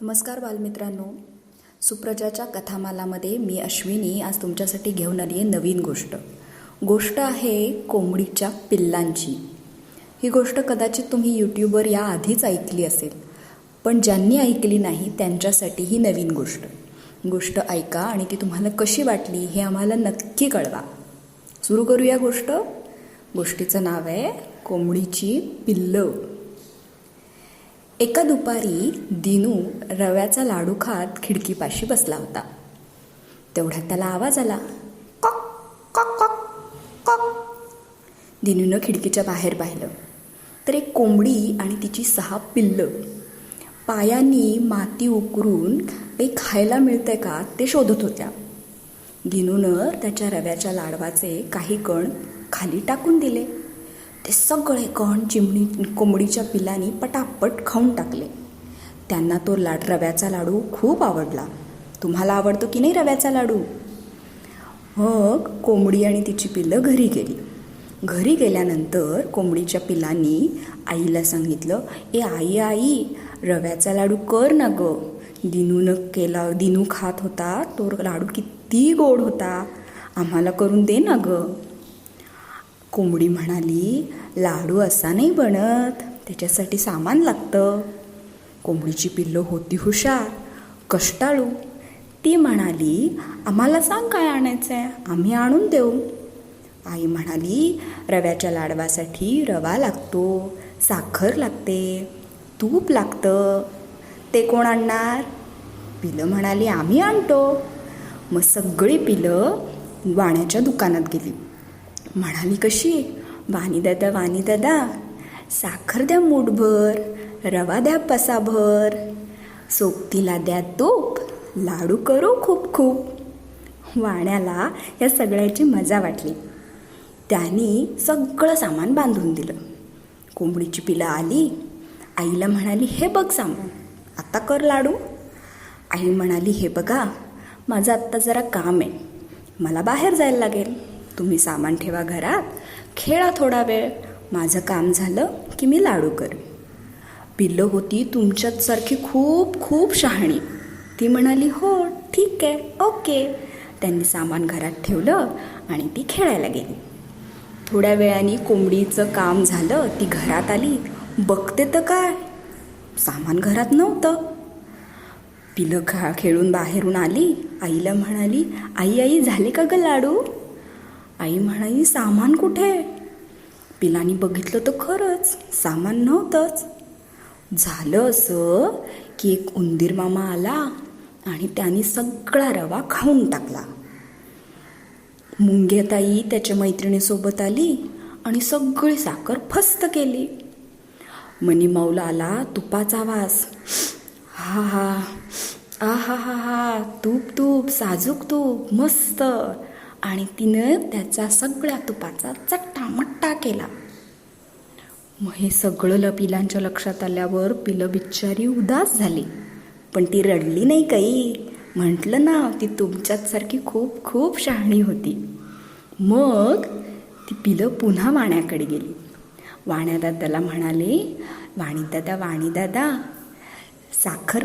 नमस्कार बालमित्रांनो. सुप्रजाच्या कथामालामध्ये मी अश्विनी आज तुमच्यासाठी घेऊन आली आहे नवीन गोष्ट. गोष्ट आहे कोंबडीच्या पिल्लांची. ही गोष्ट कदाचित तुम्ही यूट्यूबवर याआधीच ऐकली असेल पण ज्यांनी ऐकली नाही त्यांच्यासाठी ही नवीन गोष्ट. गोष्ट ऐका आणि ती तुम्हाला कशी वाटली हे आम्हाला नक्की कळवा. सुरू करूया गोष्ट. गोष्टीचं नाव आहे कोंबडीची पिल्लं. एका दुपारी दिनू रव्याचा लाडू खात खिडकीपाशी बसला होता. तेवढ्यात त्याला आवाज आला. कॉक कॉक कॉक कॉक. दिनूनं खिडकीच्या बाहेर पाहिलं. तर एक कोंबडी आणि तिची सहा पिल्लं. पायांनी माती उकरून काही खायला मिळतंय का ते शोधत होत्या. दिनूनं त्याच्या रव्याच्या लाडवाचे काही कण खाली टाकून दिले. ते सगळे कण चिमणी कोंबडीच्या पिलांनी पटापट खाऊन टाकले. त्यांना तो लाड रव्याचा लाडू खूप आवडला. तुम्हाला आवडतो की नाही रव्याचा लाडू? मग कोंबडी आणि तिची पिल्लं घरी गेली. घरी गेल्यानंतर कोंबडीच्या पिलांनी आईला सांगितलं ए आई आई रव्याचा लाडू कर ना ग. दिनूनं केला दिनू खात होता तो लाडू किती गोड होता. आम्हाला करून दे ना गं. कोंबडी म्हणाली लाडू असा नाही बनत. त्याच्यासाठी सामान लागतं. कोंबडीची पिल्लं होती हुशार कष्टाळू. ती म्हणाली आम्हाला सांग काय आणायचं आहे आम्ही आणून देऊ. आई म्हणाली रव्याच्या लाडवासाठी रवा लागतो साखर लागते तूप लागतं. ते कोण आणणार? पिलं म्हणाली आम्ही आणतो. मग सगळी पिलं वाण्याच्या दुकानात गेली. म्हणाली कशी? वाणी दादा वाणी दादा. साखर द्या मूठभर रवा द्या पसाभर. सोबतीला द्या तूप लाडू करू खूप खूप. वाण्याला या सगळ्याची मजा वाटली. त्यांनी सगळं सामान बांधून दिलं. कोंबडीची पिलं आली. आईला म्हणाली हे बघ सामान आता कर लाडू. आई म्हणाली हे बघा माझं आत्ता जरा काम आहे. मला बाहेर जायला लागेल. तुम्ही सामान ठेवा घरात. खेळा थोडा वेळ. माझं काम झालं की मी लाडू कर पिल्लं होती तुमच्याचसारखी खूप खूप शहाणी. ती म्हणाली हो ठीक आहे ओके. त्यांनी सामान घरात ठेवलं आणि ती खेळायला गेली. थोड्या वेळाने कोंबडीचं काम झालं ती घरात आली. बघते तर काय? सामान घरात नव्हतं. पिलं खा खेळून बाहेरून आली. आईला म्हणाली आई आई झाले का ग लाडू? आई म्हणाली सामान कुठे पिलानी बघितलं तर खरंच सामान नव्हतंच. झालं असं की एक उंदीर मामा आला आणि त्याने सगळा रवा खाऊन टाकला. मुंग्याताई त्याच्या मैत्रिणीसोबत आली आणि सगळी साखर फस्त केली. मनी माऊला आला तुपाचा वास. हा हा आ हा हा हा तूप तूप साजूक तूप मस्त. आणि तिनं त्याचा सगळ्या तुपाचा चट्टा मट्टा केला. मग हे सगळं पिलांच्या लक्षात आल्यावर पिलं बिच्चारी उदास झाली. पण ती रडली नाही काही. म्हटलं ना ती तुमच्याचसारखी खूप खूप शहाणी होती. मग ती पिलं पुन्हा वाण्याकडे गेली. वाण्यादादाला म्हणाले वाणीदादा वाणीदादा साखर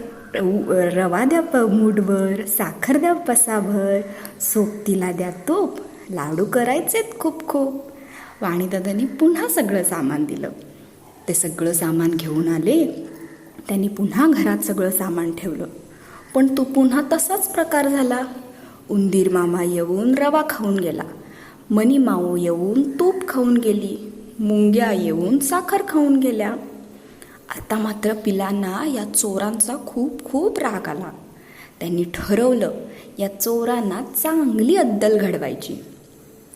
रवा द्या प मूठभर साखर द्या पसाभर सोबतीला द्या तूप लाडू करायचेत खूप खूप. वाणीदादांनी पुन्हा सगळं सामान दिलं. ते सगळं सामान घेऊन आले. त्यांनी पुन्हा घरात सगळं सामान ठेवलं. पण तो पुन्हा तसाच प्रकार झाला. उंदीर मामा येऊन रवा खाऊन गेला. मनी माऊ येऊन तूप खाऊन गेली. मुंग्या येऊन साखर खाऊन गेल्या. आता मात्र पिलांना या चोरांचा खूप खूप राग आला. त्यांनी ठरवलं या चोरांना चांगली अद्दल घडवायची.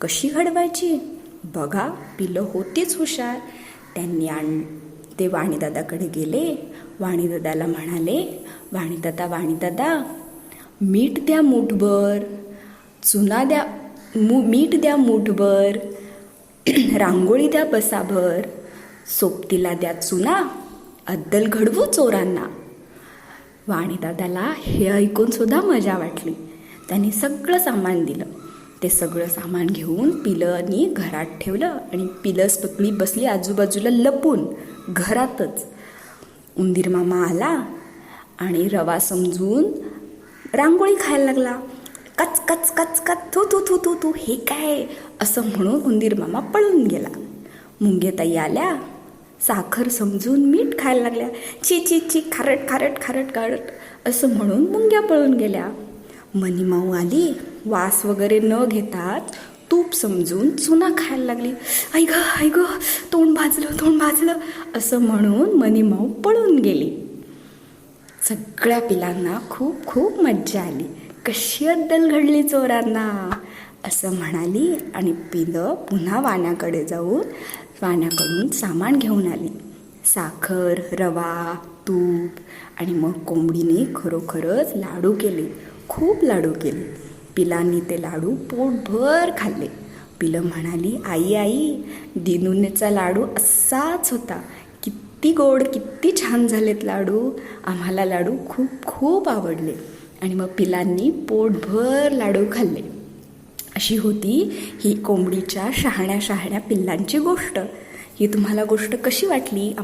कशी घडवायची? बघा पिलं होतीच हुशार. त्यांनी आण ते वाणीदादाकडे गेले. वाणीदादाला म्हणाले वाणीदादा वाणीदादा मीठ द्या मूठभर. चुना द्या मू मीठ द्या मूठभर. रांगोळी द्या बसाभर. सोबतीला द्या चुना. अद्दल घडवू चोरांना. वाणीदादाला हे ऐकून सुद्धा मजा वाटली. त्यांनी सगळं सामान दिलं. ते सगळं सामान घेऊन पिलंनी घरात ठेवलं आणि पिलं पकडी बसली आजूबाजूला लपून घरातच. उंदीर मामा आला आणि रवा समजून रांगोळी खायला लागला. कच कच कच कच थू थू थू थू थू हे काय? असं म्हणून उंदीर मामा पळून गेला. मुंगेताई आल्या. साखर समजून मीठ खायला लागल्या. ची ची ची खारट खारट खारट खारट असं म्हणून मुंग्या पळून गेल्या. मनीमाऊ आली. वास वगैरे न घेतात तूप समजून चुना खायला लागली. आई गं आई गं तोंड भाजलं तोंड भाजलं असं म्हणून मनीमाऊ पळून गेली. सगळ्या पिलांना खूप खूप मज्जा आली. कशी अद्दल घडली चोरांना? असं म्हणाली आणि पिलं पुन्हा वाण्याकडे जाऊन वाण्याकडून सामान घेऊन आली. साखर रवा तूप आणि मग कोंबडीने खरोखरच लाडू केले. खूप लाडू केले. पिलांनी ते लाडू पोटभर खाल्ले. पिलं म्हणाली आई आई दिनुनेचा लाडू असाच होता. किती गोड किती छान झालेत लाडू. आम्हाला लाडू खूप खूप आवडले. आणि मग पिलांनी पोटभर लाडू खाल्ले. अशी होती ही कोंबडीच्या शहाण्या शहाण्या पिल्लांची गोष्ट. ही तुम्हाला गोष्ट कशी वाटली?